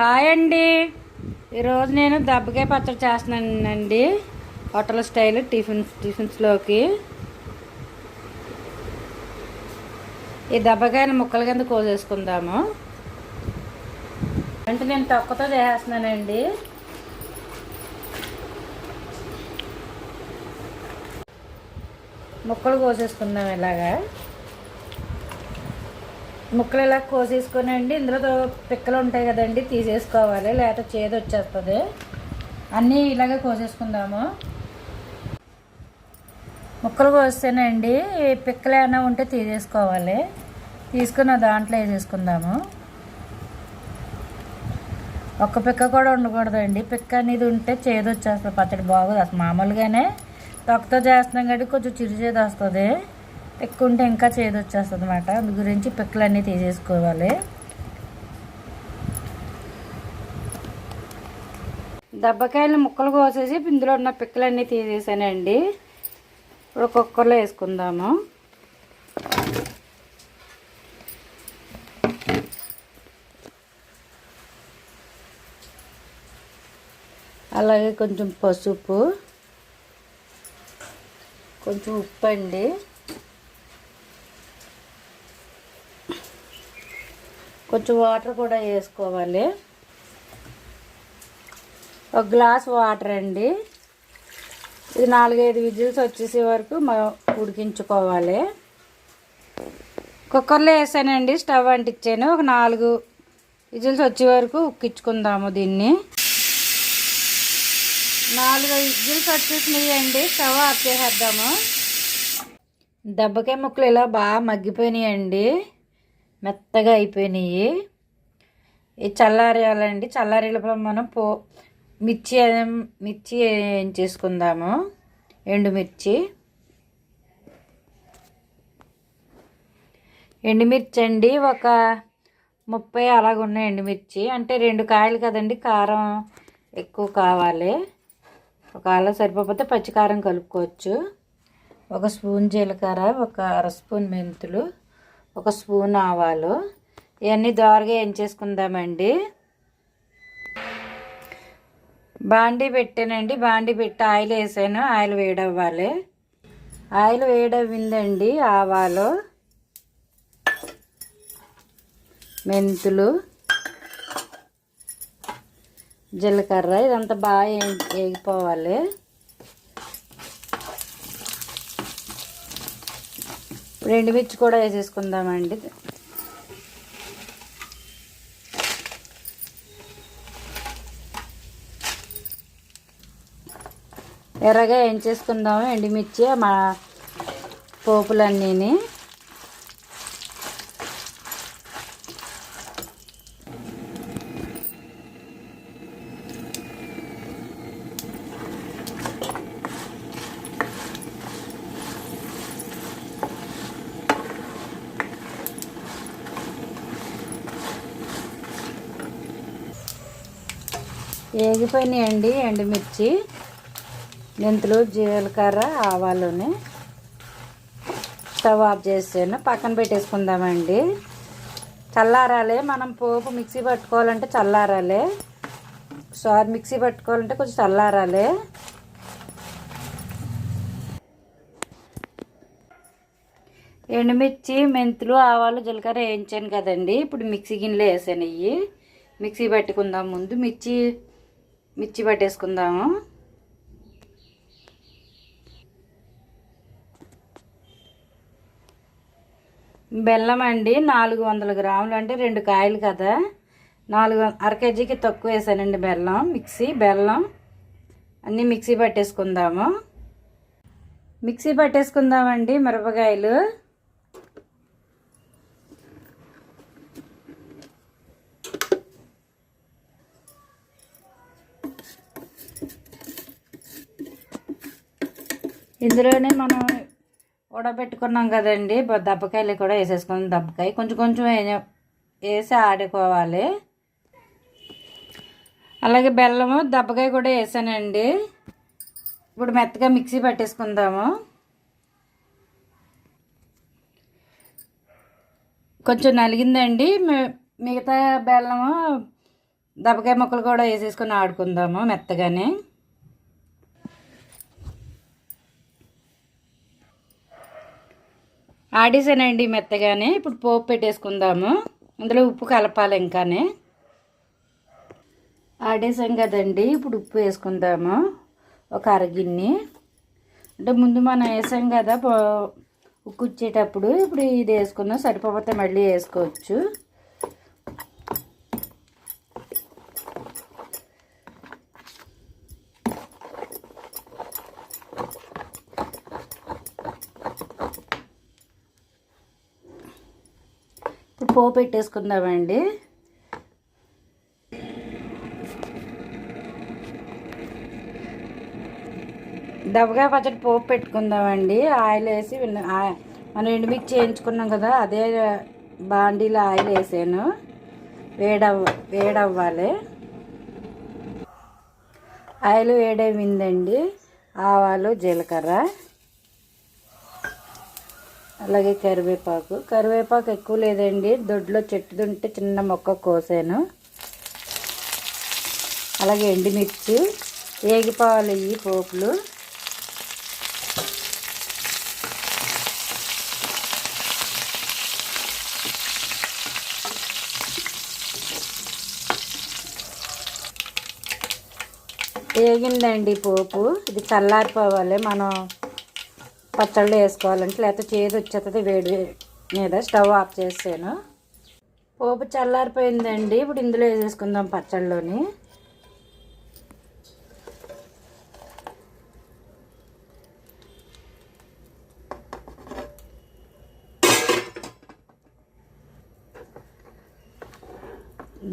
Hi అండి. ఈరోజు నేను దబ్బకాయ పచ్చడి చేస్తున్నానండి. హోటల్ స్టైల్ టిఫిన్స్ టిఫిన్స్లోకి ఈ దబ్బకాయలు ముక్కల కింద కోసేసుకుందాము. అంటే నేను తొక్కతో చేసేస్తున్నానండి. ముక్కలు కోసేసుకుందాం ఇలాగా. ముక్కలు ఇలా కోసేసుకొని అండి. ఇందులో పిక్కలు ఉంటాయి కదండి తీసేసుకోవాలి. లేకపోతే చేదు వచ్చేస్తుంది. అన్నీ ఇలాగే కోసేసుకుందాము. ముక్కలు కోస్తేనండి పిక్కలు ఏమైనా ఉంటే తీసేసుకోవాలి. తీసుకుని దాంట్లో వేసేసుకుందాము. ఒక్క పిక్క కూడా ఉండకూడదండి. పిక్క అనేది ఉంటే చేదు వచ్చేస్తుంది. పచ్చడి బాగోదు. అసలు మామూలుగానే తొక్కతో చేస్తున్నాం కాబట్టి కొంచెం చిరు చేదు వస్తుంది. ఎక్కువ ఉంటే ఇంకా చేదు వచ్చేస్తుంది అనమాట అందు గురించి పిక్కలన్నీ తీసేసుకోవాలి. దెబ్బకాయలు ముక్కలు కోసేసి ఇందులో ఉన్న పిక్కలన్నీ తీసేసానండి. ఇప్పుడు కుక్కర్లో వేసుకుందాము. అలాగే కొంచెం పసుపు కొంచెం ఉప్పు అండి కొంచెం వాటర్ కూడా వేసుకోవాలి. ఒక గ్లాస్ వాటర్ అండి. ఇది నాలుగైదు విజిల్స్ వచ్చేసే వరకు మనం ఉడికించుకోవాలి. కుక్కర్లో వేసానండి స్టవ్ అంటించాను. ఒక నాలుగు విజిల్స్ వచ్చే వరకు ఉక్కించుకుందాము దీన్ని. నాలుగు విజిల్స్ వచ్చేసినాయి అండి స్టవ్ ఆఫ్ చేసేద్దాము. దెబ్బకాయ ముక్కలు ఇలా బాగా మగ్గిపోయినాయండి. మెత్తగా అయిపోయినాయి. ఇది చల్లారేయాలండి. చల్లారేలోపల మనం పో మిర్చి మిర్చి ఏం చేసుకుందాము. ఎండుమిర్చి. ఎండుమిర్చి అండి ఒక ముప్పై అలాగ ఉన్నాయి ఎండుమిర్చి. అంటే రెండు కాయలు కదండి కారం ఎక్కువ కావాలి. ఒకవేళ సరిపోతే పచ్చికారం కలుపుకోవచ్చు. ఒక స్పూన్ జీలకర్ర ఒక అర స్పూన్ మెంతులు. ఒక స్పూన్ ఆవాలు. ఇవన్నీ దోరగా ఏం చేసుకుందామండి బాండీ పెట్టానండి. బాండీ పెట్టి ఆయిల్ వేసాను. ఆయిల్ వేడవ్వాలి. ఆయిల్ వేడవ్విందండి ఆవాలు మెంతులు జీలకర్ర ఇదంతా బాగా వేగిపోవాలి రెండు మిర్చి కూడా వేసేసుకుందామండి. ఎర్రగా ఏం చేసుకుందాము ఎండుమిర్చి మా పోపులన్నీని. వేగిపోయినాయండి ఎండుమిర్చి మెంతులు జీలకర్ర ఆవాలుని. స్టవ్ ఆఫ్ చేసాను. పక్కన పెట్టేసుకుందామండి. చల్లారాలే మనం పోపు మిక్సీ పట్టుకోవాలంటే చల్లారాలే. సారీ మిక్సీ పట్టుకోవాలంటే కొంచెం చల్లారాలే. ఎండుమిర్చి మెంతులు ఆవాలు జీలకర్ర వేయించాను కదండి. ఇప్పుడు మిక్సీ గిన్నెలో వేసాను ఇవి మిక్సీ పట్టుకుందాం ముందు. మిర్చి మిర్చి పట్టేసుకుందాము. బెల్లం అండి నాలుగు వందల గ్రాములు అంటే రెండు కాయలు కదా. నాలుగు అర కేజీకి తక్కువ వేసానండి బెల్లం మిక్సీ బెల్లం. అన్నీ మిక్సీ పట్టేసుకుందాము. మిక్సీ పట్టేసుకుందామండి మిరపకాయలు. ఇందులోనే మనం ఉడబెట్టుకున్నాం కదండి. దబ్బకాయలు కూడా వేసేసుకుని దబ్బకాయ కొంచెం కొంచెం వేసి ఆడుకోవాలి. అలాగే బెల్లము దబ్బకాయ కూడా వేసానండి. ఇప్పుడు మెత్తగా మిక్సీ పట్టేసుకుందాము. కొంచెం నలిగిందండి. మిగతా బెల్లము దబ్బకాయ ముక్కలు కూడా వేసేసుకొని ఆడుకుందాము మెత్తగానే. ఆడేసానండి మెత్తగానే. ఇప్పుడు పోపు పెట్టేసుకుందాము. అందులో ఉప్పు కలపాలి ఇంకానే. ఆడేసాం కదండి. ఇప్పుడు ఉప్పు వేసుకుందాము. ఒక అరగిన్ని. అంటే ముందు మనం వేసాం కదా ఉక్కు ఇచ్చేటప్పుడు ఇప్పుడు ఇది వేసుకుందాం. సరిపోతే మళ్ళీ వేసుకోవచ్చు. పోపు పెట్టేసుకుందామండి దబగా పచ్చడి పోపు పెట్టుకుందామండి. ఆయిల్ వేసి మనం ఎండుమిర్చి చేయించుకున్నాం కదా అదే బాండీలో ఆయిల్ వేసాను. వేడవ్ వేడవ్వాలి. ఆయిల్ వేడైందండి. ఆవాలు జీలకర్ర. అలాగే కరివేపాకు. కరివేపాకు ఎక్కువ లేదండి. దొడ్లో చెట్టు ఉంటే చిన్న మొక్క కోసాను. అలాగే ఎండుమిర్చి ఏగిపాలు ఈ పోపులు. వేగిందండి పోపు. ఇది చల్లారిపోవాలి. మనం పచ్చళ్ళు వేసుకోవాలంటే లేకపోతే చేదు వచ్చేస్తుంది వేడి మీద స్టవ్ ఆఫ్ చేసాను. పోపు చల్లారిపోయిందండి. ఇప్పుడు ఇందులో వేసేసుకుందాం పచ్చళ్ళలోని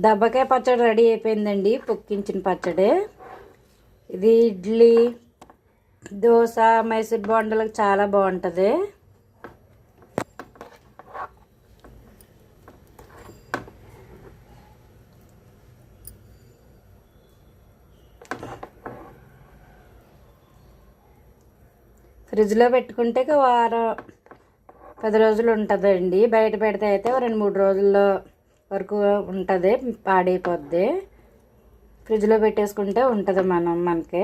దబ్బకాయ పచ్చడి రెడీ అయిపోయిందండి. పొక్కించిన పచ్చడి. ఇది ఇడ్లీ దోశ మైసూర్ బొండలకు చాలా బాగుంటుంది. ఫ్రిడ్జ్లో పెట్టుకుంటే వారం పది రోజులు ఉంటుందండి. బయట పెడితే అయితే రెండు మూడు రోజుల్లో వరకు ఉంటుంది పాడైపోద్ది. ఫ్రిడ్జ్లో పెట్టేసుకుంటే ఉంటుంది మనం మనకి.